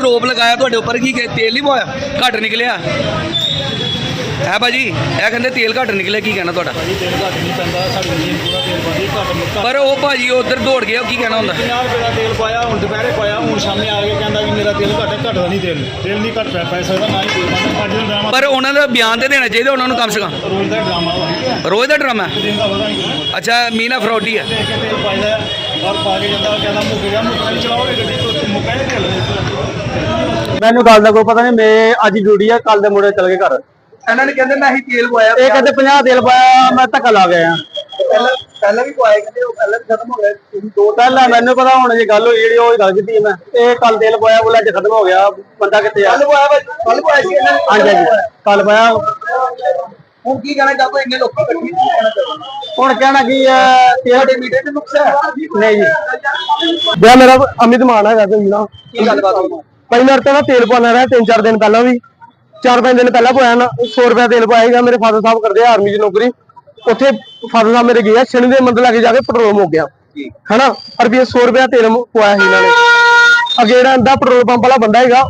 ਰੋਪ ਲਗਾਇਆ ਤੁਹਾਡੇ ਉੱਪਰ ਕੀ ਕਿ ਤੇਲ ਨਹੀਂ ਪਵਾਇਆ? ਘੱਟ ਨਿਕਲਿਆ। ਹੈ ਭਾਜੀ? ਇਹ ਕਹਿੰਦੇ ਤੇਲ ਘੱਟ ਨਿਕਲਿਆ ਕੀ ਕਹਿਣਾ ਤੁਹਾਡਾ? ਭਾਜੀ ਤੇਲ ਘੱਟ ਨਹੀਂ ਪੈਂਦਾ ਸਾਡੀ ਮਸ਼ੀਨ ਪੂਰਾ ਤੇਲ ਪਾਉਂਦੀ ਘੱਟ ਮੁੱਕਾ ਪਰ ਉਹ ਭਾਜੀ ਉਧਰ ਦੌੜ ਗਿਆ ਕੀ ਕਹਿਣਾ ਹੁੰਦਾ? 50 ਰੁਪਏ ਦਾ ਤੇਲ ਪਾਇਆ ਹੁਣ ਦੁਪਹਿਰੇ ਪਾਇਆ ਹੁਣ ਸ਼ਾਮੇ ਆ ਕਿ ਮੇਰਾ ਤੇਲ ਘੱਟ ਹੈ ਘੱਟਦਾ ਨਹੀਂ ਤੇਲ ਤੇਲ ਨਹੀਂ ਘੱਟ ਪੈ ਪੈ ਸਕਦਾ ਨਾ ਹੀ ਤੇਲ ਪਾਉਂਦਾ ਅੱਜ ਦਾ ਡਰਾਮਾ ਪਰ ਉਹਨਾਂ ਦਾ ਬਿਆਨ ਤੇ ਦੇਣਾ ਚਾਹੀਦਾ ਉਹਨਾਂ ਨੂੰ ਕਮ ਸੇ ਕਮ। ਰੋਜ਼ ਦਾ ਡਰਾਮਾ ਵਾ। ਰੋਜ਼ ਦਾ ਡਰਾਮਾ ਹੈ। ਦਿਨ ਦਾ ਪਤਾ ਨਹੀਂ। ਕੁਛ। ਅੱਛਾ ਮੀਨਾ ਫਰੋਡੀ ਹੈ। ਲੈ ਕੇ ਤੇਲ ਪਾਈਦਾ ਹੈ, ਔਰ ਪਾ ਕੇ ਜਾਂਦਾ ਕਹਿੰਦਾ ਮੁੱਕ ਗਿਆ ਮੁੱਕ ਨਹੀਂ ਚਲਾਓਗੇ ਗੱਡੀ ਤੋਂ ਮੁੱਕਾ ਨਹੀਂ ਤੇਲ ਮੈਨੂੰ ਗੱਲ ਦਾ ਕੋਈ ਪਤਾ ਨਹੀਂ ਮੈਂ ਅੱਜ ਡਿਊਟੀ ਆ ਕੱਲ ਦੇ ਮੁੰਡੇ ਚਲ ਗਏ ਘਰ। ਇਹਨਾਂ ਨੇ ਕਹਿੰਦੇ ਮੈਂ ਹੀ ਤੇਲ ਪਵਾਇਆ ਇਹ ਕਹਿੰਦੇ 50 ਤੇਲ ਪਾਇਆ ਮੈਂ ਧੱਕਾ ਲਾ ਗਿਆ ਪਹਿਲਾਂ ਪਹਿਲਾਂ ਵੀ ਪਵਾਇਆ ਕਹਿੰਦੇ ਉਹ ਪਹਿਲਾਂ ਵੀ ਖਤਮ ਹੋ ਗਿਆ ਤੁਸੀਂ ਦੋ ਪਹਿਲਾਂ ਮੈਨੂੰ ਪਤਾ ਹੁਣ ਜੇ ਗੱਲ ਹੋਈ ਜਿਹੜੀ ਉਹ ਹੀ ਗੱਲ ਕੀਤੀ ਮੈਂ ਇਹ ਕੱਲ ਤੇਲ ਪਾਇਆ ਬੋਲਾ ਅੱਜ ਖਤਮ ਹੋ ਗਿਆ। ਬੰਦਾ ਕਿੱਥੇ ਆ? ਕੱਲ ਪਵਾਇਆ ਕੱਲ ਪਵਾਇਆ ਸੀ ਇਹਨਾਂ ਨੇ। ਹਾਂਜੀ ਹਾਂਜੀ। ਕੱਲ ਪਾਇਆ। ਹੁਣ ਕੀ ਕਹਿਣਾ ਚਾਹੋ ਇੰਨੇ ਲੋਕੀ ਇਕੱਠੇ ਕੀ ਕਹਿਣਾ ਚਾਹੋ ਹੁਣ ਕਹਿਣਾ ਕੀ ਹੈ ਤੁਹਾਡੇ ਮੀਟਰ ਤੇ ਨੁਕਸਾ ਹੈ? ਨਹੀਂ ਜੀ। ਬਿਆ ਮੇਰਾ ਅਮਿਤ ਮਾਨ ਹੈਗਾ ਤੇ ਨਾ। ਕੀ ਗੱਲਬਾਤ ਹੋਈ? ਭਾਈ ਮੇਰੇ ਤੇ ਨਾ ਤੇਲ ਪਾਉਣਾ ਰਿਹਾ ਤਿੰਨ ਚਾਰ ਦਿਨ ਪਹਿਲਾਂ ਵੀ। ਚਾਰ ਪੰਜ ਦਿਨ ਪਹਿਲਾਂ ਪਾਇਆ ਨਾ 100 ਰੁਪਏ ਤੇਲ ਪਾਏਗਾ ਮੇਰੇ ਫਾਦਰ ਸਾਹਿਬ ਕਰਦੇ ਆ ਆਰਮੀ 'ਚ ਨੌਕਰੀ। ਉੱਥੇ ਫਾਦਰ ਸਾਹਿਬ ਮੇਰੇ ਗਏ ਆ ਸ਼ਨੀ ਦੇ ਮੰਦਰ ਲੈ ਕੇ ਜਾ ਕੇ ਪੈਟਰੋਲ ਮੁੱਕ ਗਿਆ। ਹਨਾ? ਰੁਪਏ 100 ਰੁਪਏ ਤੇਲ ਪਵਾਇਆ ਸੀ ਇਹਨਾਂ ਨੇ। ਅੱਗੇ ਜਿਹੜਾ ਇਹਦਾ ਪੈਟਰੋਲ ਪੰਪ ਵਾਲਾ ਬੰਦਾ ਹੈਗਾ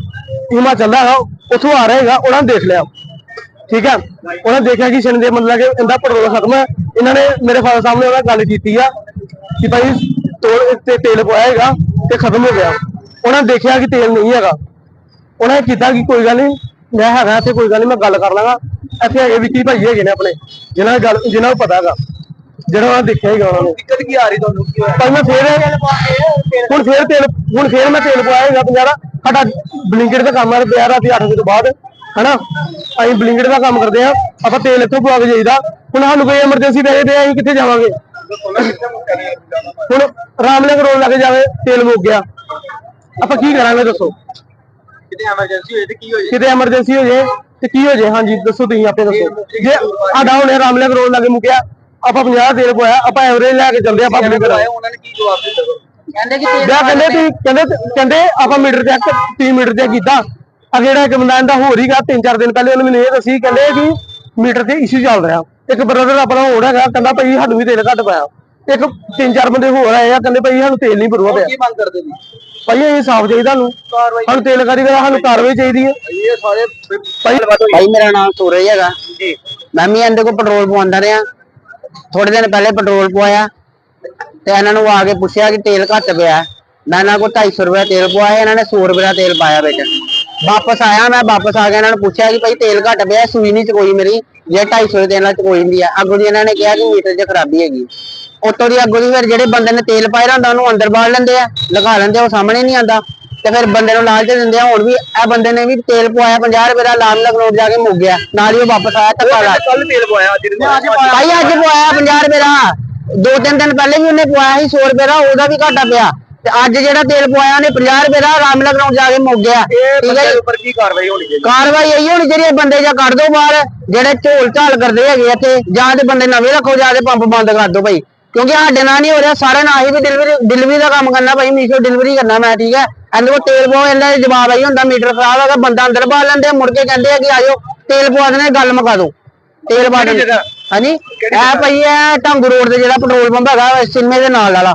ਹਿਮਾਚਲ ਦਾ ਹੈਗਾ ਉੱਥੋਂ ਆ ਰਿਹਾ ਹੈਗਾ ਉਹਨਾਂ ਨੇ ਦੇਖ ਲਿਆ। ਠੀਕ ਹੈ ਉਹਨਾਂ ਨੇ ਦੇਖਿਆ ਕਿ ਸ਼ਨੀ ਦੇ ਮੰਦਰ ਲੈ ਕੇ ਇਹਦਾ ਪੈਟਰੋਲ ਖਤਮ ਹੈ। ਇਹਨਾਂ ਨੇ ਮੇਰੇ ਫਾਦਰ ਸਾਹਿਬ ਨੇ ਉਹਨਾਂ ਨਾਲ ਗੱਲ ਕੀਤੀ ਆ ਕਿ ਭਾਈ ਤੋਲ ਤੇ ਤੇਲ ਪਵਾਇਆ ਹੈਗਾ ਤੇ ਖਤਮ ਹੋ ਗਿਆ। ਉਹਨਾਂ ਨੇ ਦੇਖਿਆ ਕਿ ਤੇਲ ਨਹੀਂ ਹੈਗਾ। ਉਹਨਾਂ ਨੇ ਕੀਤਾ ਕਿ ਕੋਈ ਗੱਲ ਨਹੀਂ ਮੈਂ ਹੈਗਾ ਇੱਥੇ ਕੋਈ ਗੱਲ ਨਹੀਂ ਮੈਂ ਗੱਲ ਕਰ ਲਾਂਗਾ। ਇੱਥੇ ਹੈਗੇ ਵਿੱਕੀ ਭਾਈ ਹੈਗੇ ਨੇ ਆਪਣੇ ਜਿਨ੍ਹਾਂ ਗੱਲ ਜਿਨ੍ਹਾਂ ਨੂੰ ਪਤਾ ਹੈਗਾ ਜਿਹੜਾ ਉਹਨਾਂ ਦੇਖਿਆ ਹੈਗਾ ਉਹਨਾਂ ਨੂੰ। ਦਿੱਕਤ ਕੀ ਆ ਰਹੀ ਤੁਹਾਨੂੰ? ਕੀ ਹੋਇਆ? ਪਰ ਮੈਂ ਫੇਰ ਹੁਣ ਫੇਰ ਤੇਲ ਹੁਣ ਫੇਰ ਮੈਂ ਤੇਲ ਪਵਾਇਆ ਹੈਗਾ ਪੰਜਾਰਾ ਸਾਡਾ ਬਲਿੰਕਟ ਦਾ ਕੰਮ ਹੈ ਪਿਆ ਰਾਤੀ 8 ਵਜੇ ਤੋਂ ਬਾਅਦ ਹਨਾ? ਅਸੀਂ ਬਲਿੰਕਟ ਦਾ ਕੰਮ ਕਰਦੇ ਆ ਆਪਾਂ ਤੇਲ ਇੱਥੋਂ ਪਵਾ ਕੇ ਜਾਈਦਾ। ਹੁਣ ਸਾਨੂੰ ਕੋਈ ਐਮਰਜੈਂਸੀ ਪੈ ਜੇ ਤੇ ਅਸੀਂ ਕਿੱਥੇ ਜਾਵਾਂਗੇ? ਹੁਣ ਰਾਮਨਗਰ ਰੋਡ ਲੱਗ ਜਾਵੇ ਤੇਲ ਮੁੱਕ ਗਿਆ। ਆਪਾਂ ਕੀ ਕਰਾਂਗੇ ਦੱਸੋ? ਕਿਤੇ ਐਮਰਜੈਂਸੀ ਹੋਏ ਤੇ ਕੀ ਹੋ ਕਿਤੇ ਐਮਰਜੈਂਸੀ ਹੋ ਜੇ ਤੇ ਕੀ ਹੋ ਜੇ? ਹਾਂਜੀ ਦੱਸੋ ਤੁਸੀਂ ਆਪੇ ਦੱਸੋ। ਜੇ ਸਾਡਾ ਹੁਣੇ ਰਾਮਨਗਰ ਰੋਡ ਲੱਗੇ ਮੁੱਕਿਆ ਆਪਾਂ 50 ਤੇਲ ਪਵਾਇਆ ਆਪਾਂ ਐਵਰੇਜ ਲੈ ਕੇ ਚੱਲਦੇ ਆਪਾਂ ਬਲਿੰਕਟ ਉਹਨਾਂ ਨੇ ਕੀ ਜਵਾਬ ਦਿੱਤਾ ਕਹਿੰਦੇ ਕਿ ਵਿਆਹ ਕਹਿੰਦੇ ਤੁਸੀਂ ਕਹਿੰਦੇ ਕਹਿੰਦੇ ਆਪਾਂ ਮੀਟਰ ਚੈੱਕ 3 ਮੀਟਰ ਚੈੱਕ ਕੀਤਾ। ਆ ਜਿਹੜਾ ਇੱਕ ਬੰਦਾ ਇਹਦਾ ਹੋਰ ਹੀਗਾ ਤਿੰਨ ਚਾਰ ਦਿਨ ਪਹਿਲੇ ਉਹਨੇ ਮੈਨੂੰ ਇਹ ਦੱਸੀ ਕਹਿੰਦੇ ਕਿ ਮੀਟਰ ਤੇ ਇਸ਼ੂ ਚੱਲ ਰਿਹਾ। ਇੱਕ ਬ੍ਰਦਰ ਆਪਣਾ ਹੋਰ ਹੈਗਾ ਕਹਿੰਦਾ ਭਾਈ ਸਾਨੂੰ ਵੀ ਤੇਲ ਘੱਟ ਪਾਇਆ। ਇੱਕ ਤਿੰਨ ਚਾਰ ਬੰਦੇ ਹੋਰ ਆਏ ਆ ਕਹਿੰਦੇ ਭਾਈ ਸਾਨੂੰ ਤੇਲ ਨਹੀਂ ਭਰਵਾ ਪਿਆ। ਕੀ ਮੰਗ ਕਰਦੇ ਨੇ ਭਾਈ ਇਹ ਸਾਫ਼ ਚਾਹੀਦਾ ਸਾਨੂੰ। ਸਾਨੂੰ ਤੇਲ ਕਾਰੀ ਦਾ ਸਾਨੂੰ ਕਾਰਵਾਈ ਚਾਹੀਦੀ ਹੈ। ਇਹ ਸਾਰੇ ਭਾਈ ਮੇਰਾ ਨਾਮ ਸੂਰਜ ਹੈਗਾ। ਮੈਂ ਵੀ ਇਹਦੇ ਕੋਲ ਪੈਟਰੋਲ ਪਵਾਉਂਦਾ ਰਿਹਾ। ਥੋੜੇ ਦਿਨ ਪਹਿਲੇ ਪੈਟਰੋਲ ਪਵਾਇਆ। ਤੇ ਇਹਨਾਂ ਨੂੰ ਆ ਕੇ ਪੁੱਛਿਆ ਕਿ ਤੇਲ ਘੱਟ ਪਿਆ। ਮੈਂ ਇਹਨਾਂ ਕੋਲ 250 ਰੁਪਏ ਤੇਲ ਪਵਾਇਆ ਇਹਨਾਂ ਨੇ 100 ਰੁਪਏ ਦਾ ਤੇਲ ਪਾਇਆ ਵਿੱਚ। ਵਾਪਸ ਆਇਆ ਮੈਂ ਵਾਪਸ ਆ ਕੇ ਇਹਨਾਂ ਨੂੰ ਪੁੱਛਿਆ ਕਿ ਭਾਈ ਤੇਲ ਘੱਟ ਪਿਆ ਸੂਈ ਨਹੀਂ ਚਕੋਈ ਮੇਰੀ। ਜੇ 250 ਦੇ ਨਾਲ ਚਕੋਈ ਹੁੰਦੀ ਆ। ਅੱਗੋਂ ਦੀ ਇਹਨਾਂ ਨੇ ਕਿਹਾ ਕਿ ਮੀਟਰ 'ਚ ਖਰਾਬੀ ਹੈਗੀ। ਉਤੋਂ ਦੀ ਅੱਗੋਂ ਦੀ ਫਿਰ ਜਿਹੜੇ ਬੰਦੇ ਨੇ ਤੇਲ ਪਾਇਆ ਹੁੰਦਾ ਉਹਨੂੰ ਅੰਦਰ ਬਾੜ ਲੈਂਦੇ ਆ ਲਗਾ ਲੈਂਦੇ ਆ, ਉਹ ਸਾਹਮਣੇ ਨਹੀਂ ਆਂਦਾ ਤੇ ਫਿਰ ਬੰਦੇ ਨੂੰ ਲਾਲਚ ਦਿੰਦੇ ਆ ਹੁਣ ਵੀ ਇਹ ਬੰਦੇ ਨੇ ਵੀ ਤੇਲ ਪਵਾਇਆ 50 ਰੁਪਏ ਦਾ ਲਾਲ ਲਗਨੋਟ ਜਾ ਕੇ ਮੁੱਕ ਗਿਆ। ਨਾਲ ਹੀ ਉਹ ਵਾਪਸ ਆਇਆ ਧੱਕਾ ਲਾ ਕੱਲ ਤੇਲ ਪਵਾਇਆ ਅੱਜ ਨਹੀਂ ਭਾਈ ਅੱਜ ਪਵਾਇਆ 50 ਰੁਪਏ ਦਾ। ਦੋ ਤਿੰਨ ਦਿਨ ਪਹਿਲੇ ਵੀ ਉਹਨੇ ਪਵਾਇਆ ਸੀ 100 ਰੁਪਏ ਦਾ ਉਹਦਾ ਵੀ ਘਾਟਾ ਪਿਆ। ਤੇ ਅੱਜ ਜਿਹੜਾ ਤੇਲ ਪਵਾਇਆ ਉਹਨੇ 50 ਰੁਪਏ ਦਾ ਰਾਮ ਲਗਨੋਟ ਜਾ ਕੇ ਮੁੱਕ ਗਿਆ। ਠੀਕ ਹੈ ਜੀ? ਉੱਪਰ ਕੀ ਕਾਰਵਾਈ ਹੋਣੀ ਚਾਹੀਦੀ? ਕਾਰਵਾਈ ਇਹੀ ਹੋਣੀ ਜਿਹੜੀ ਬੰਦੇ ਜਾਂ ਕੱਢ ਦੋ ਬਾਹਰ ਜਿਹੜੇ ਝੋਲ ਝਾਲ ਕਰਦੇ ਹੈਗੇ ਇੱਥੇ ਜਾਂ ਤੇ ਬੰਦੇ ਨਵੇਂ ਰੱਖੋ ਜਾਂ ਤੇ ਪੰਪ ਬੰਦ ਕਰ ਦੋ ਭਾਈ। ਕਿਉਂਕਿ ਸਾਡੇ ਨਾਲ ਨਹੀਂ ਹੋ ਰਿਹਾ ਸਾਰੇ ਨਾਲ ਹੀ ਵੀ ਡਿਲੀਵਰੀ ਡਿਲੀਵਰੀ ਦਾ ਕੰਮ ਕਰਨਾ ਭਾਈ ਮੀਸ਼ੋ ਡਿਲੀਵਰੀ ਕਰਨਾ ਮੈਂ ਠੀਕ ਹੈ? ਇਹਦੇ ਕੋਲ ਤੇਲ ਪਵਾਓ ਇਹਨਾਂ ਦੇ ਜਵਾਬ ਆਈ ਹੁੰਦਾ ਮੀਟਰ ਖਰਾਬ ਹੈਗਾ ਬੰਦਾ ਅੰਦਰ ਬਾਹਰ ਲੈਂਦੇ ਮੁੜ ਕੇ ਕਹਿੰਦੇ ਆ ਕਿ ਆਜੋ ਤੇਲ ਪਵਾ ਦੇਣੇ ਗੱਲ ਮੁਕਾ ਦੋ। ਤੇਲ ਪਾ ਦੇ ਹਾਂਜੀ? ਇਹ ਭਾਈ ਇਹ ਢੰਗ ਰੋਡ ਤੇ ਜਿਹੜਾ ਪੈਟਰੋਲ ਪੰਪ ਹੈਗਾ ਸਿਨਮੇ ਦੇ ਨਾਲ ਵਾਲਾ।